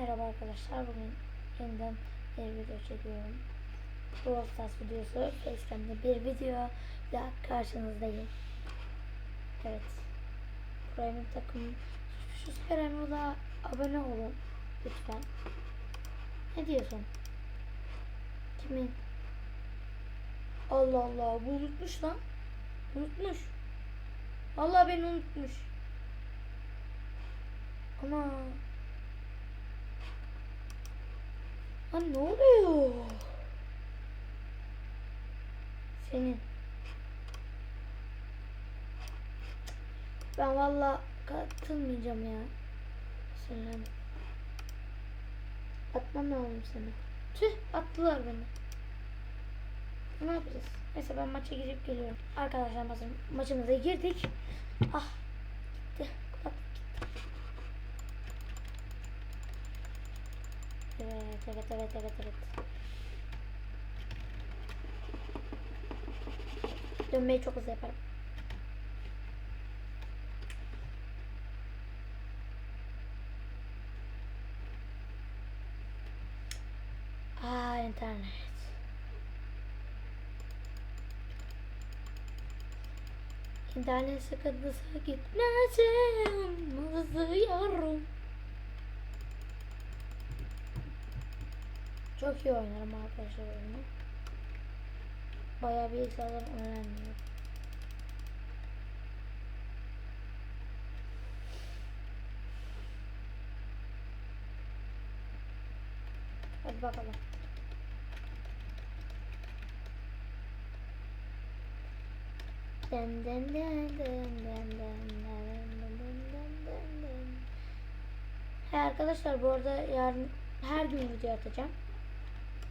merhaba arkadaşlar. Bugün yeniden bir video çekiyorum. Brawl Stars videosu. Facecam'de bir video ile karşınızdayım. Evet. Prime takım şu Süper Emerald'a abone olun lütfen. Ne diyorsun? Kimin? Allah Allah bu unutmuş lan. Unutmuş. Vallahi beni unutmuş. Ama Lan ne oluyor? Senin. Ben valla katılmayacağım ya. Sinirlendim. Atmam lazım seni. Tüh attılar beni. Ne yapacağız? Neyse ben maça girip geliyorum. Arkadaşlar maçım, maçımıza girdik. Ah Evet, evet, evet, evet, evet. Dönmeyi çok hızlı yaparım. Aa, internet. İnternet sıkıntısı gitmesin. Hızlı yavrum. Çok iyi oynarım arkadaşlar oyunu. Bayağı bilgisayardan öğrenmiyorum. Hadi bakalım. Den den den den den den den He arkadaşlar bu arada yarın her gün video atacağım.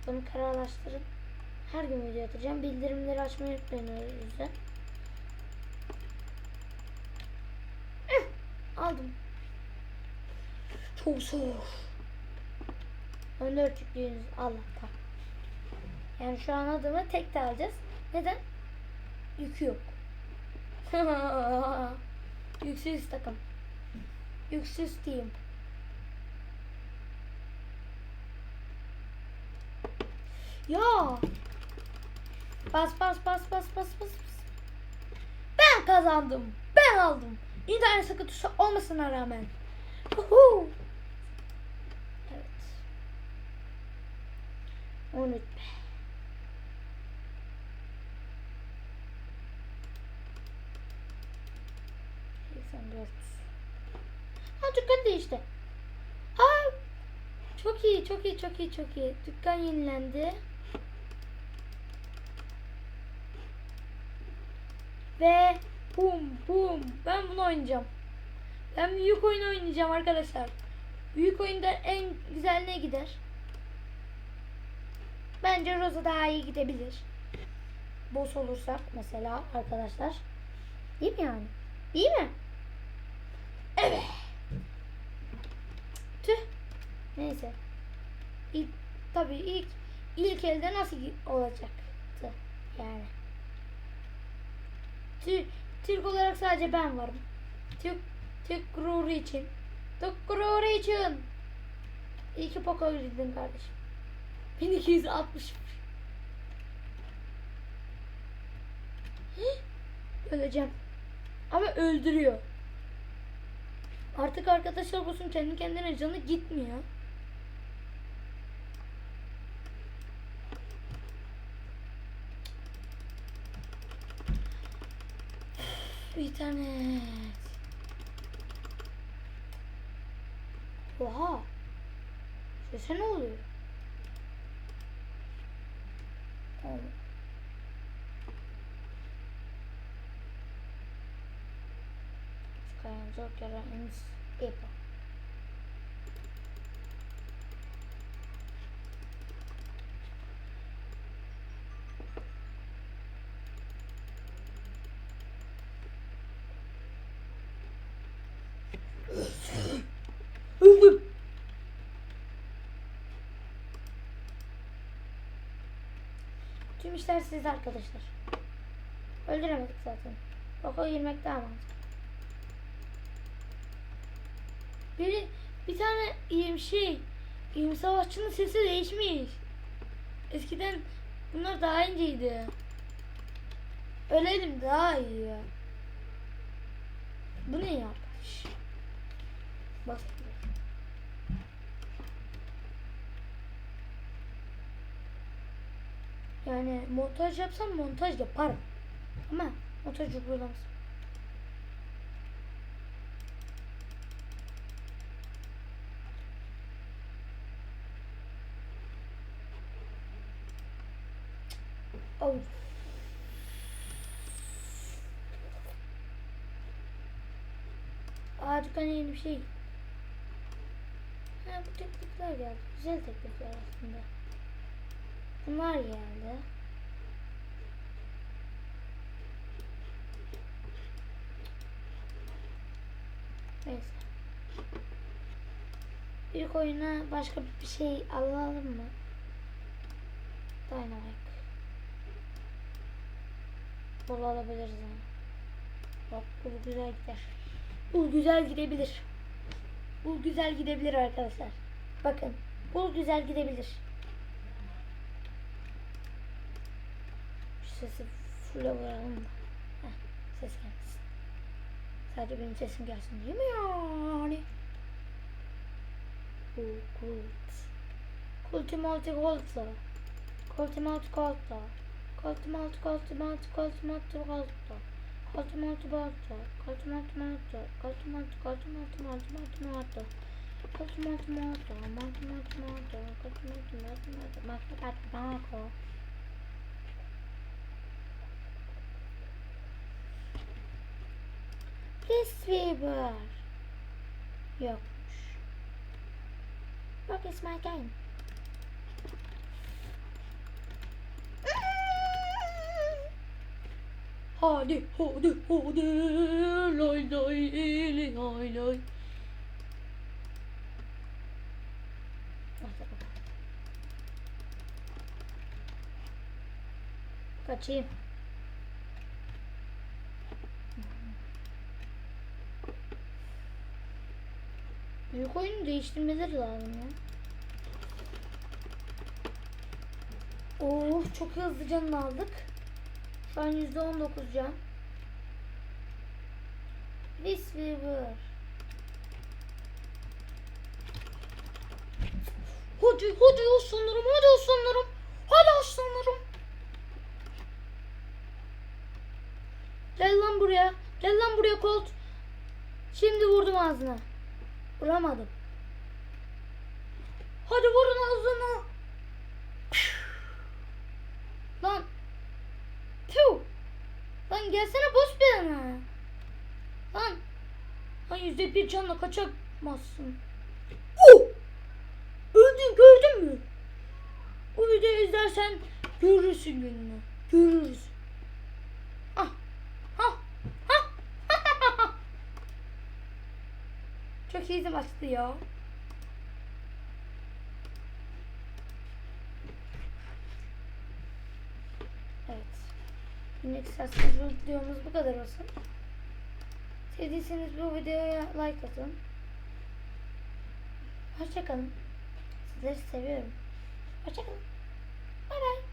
Bunu kararlaştırın. Her gün video atacağım. Bildirimleri açmayı unutmayın o yüzden. Eh, Aldım. Çok soğuk. Önde örtüklüğünüz Allah'tan. Yani şu an adımı tek de alacağız. Neden? Yükü yok. Yüksüz takım. Yüksüz team. Ya. Bas bas bas bas bas bas. Ben kazandım. Ben aldım. İnternet sıkıntısı olmasına rağmen. Uhu. Evet. 13 be. Seksen dört. Ha dükkan değişti. Aa, çok iyi, çok iyi, çok iyi, çok iyi. Dükkan yenilendi. Ve bum bum. Ben bunu oynayacağım. Ben büyük oyun oynayacağım arkadaşlar. Büyük oyunda en güzel ne gider? Bence Rosa daha iyi gidebilir. Boss olursak mesela arkadaşlar. Değil mi yani? Değil mi? Evet. Tüh. Neyse. İlk, tabii ilk ilk elde nasıl olacaktı yani. Türk, Türk olarak sadece ben varım. Türk Türk gururu için. Türk gururu için. İyi ki Poco girdin kardeşim. 1260. Hih, Öleceğim. Ama öldürüyor. Artık arkadaşlar olsun kendi kendine canı gitmiyor. İnternet. Oha. Sese ne oluyor? Oğlum. Çıkayan çok yaran en iyi Tüm işler sizde arkadaşlar. Öldüremedik zaten. Okula girmek daha mantıklı. Biri bir tane e, şey İyim Savaşçı'nın sesi değişmiş. Eskiden bunlar daha inceydi. Öyleydim daha iyi. Bu ne ya? Bak. Yani montaj yapsam montaj yaparım. Ama montaj yapılamaz. Oh. Aa dükkana yeni bir şey. Ha bu teklifler geldi. Güzel teklifler aslında. Bunlar geldi. Neyse. İlk oyuna başka bir şey alalım mı? Dynamite. Bol alabiliriz yani. Bak bu güzel gider. Bu güzel gidebilir. Bu güzel gidebilir arkadaşlar. Bakın. Bu güzel gidebilir. Sesi full'e vuralım. Heh, ses gelmesin. Sadece benim sesim gelsin değil mi yani? Kult. Kulti multi kolta. Kulti multi kolta. Kulti multi kulti multi kulti multi kolta. Kulti multi kolta. Kulti multi multi. Kulti multi kulti multi multi multi multi. Kulti multi multi. Multi multi multi. Kulti multi multi multi. Multi multi multi. Please Weaver. Yokmuş. Bak it's my game. Hadi hadi hadi lay lay lay lay lay. Kaçayım. Büyük oyunu değiştirmeleri lazım ya. Oh çok hızlı canını aldık. Şu an yüzde on dokuz can. This Weaver. Hadi hadi aslanlarım hadi aslanlarım. Hadi aslanlarım. Gel lan buraya. Gel lan buraya Colt. Şimdi vurdum ağzına. Vuramadım. Hadi vurun ağzına. Lan. Tüh. Lan gelsene boş bir yana. Lan. Lan yüzde bir canla kaçamazsın. Oh! Öldün gördün mü? Bu videoyu izlersen görürsün gününü. Görürsün. Ah. Ah. Ah. İyi maçtı ya. Evet. Günlük saçma videomuz bu kadar olsun. Sevdiyseniz bu videoya like atın. Hoşçakalın. Sizleri seviyorum. Hoşçakalın. Bay bay.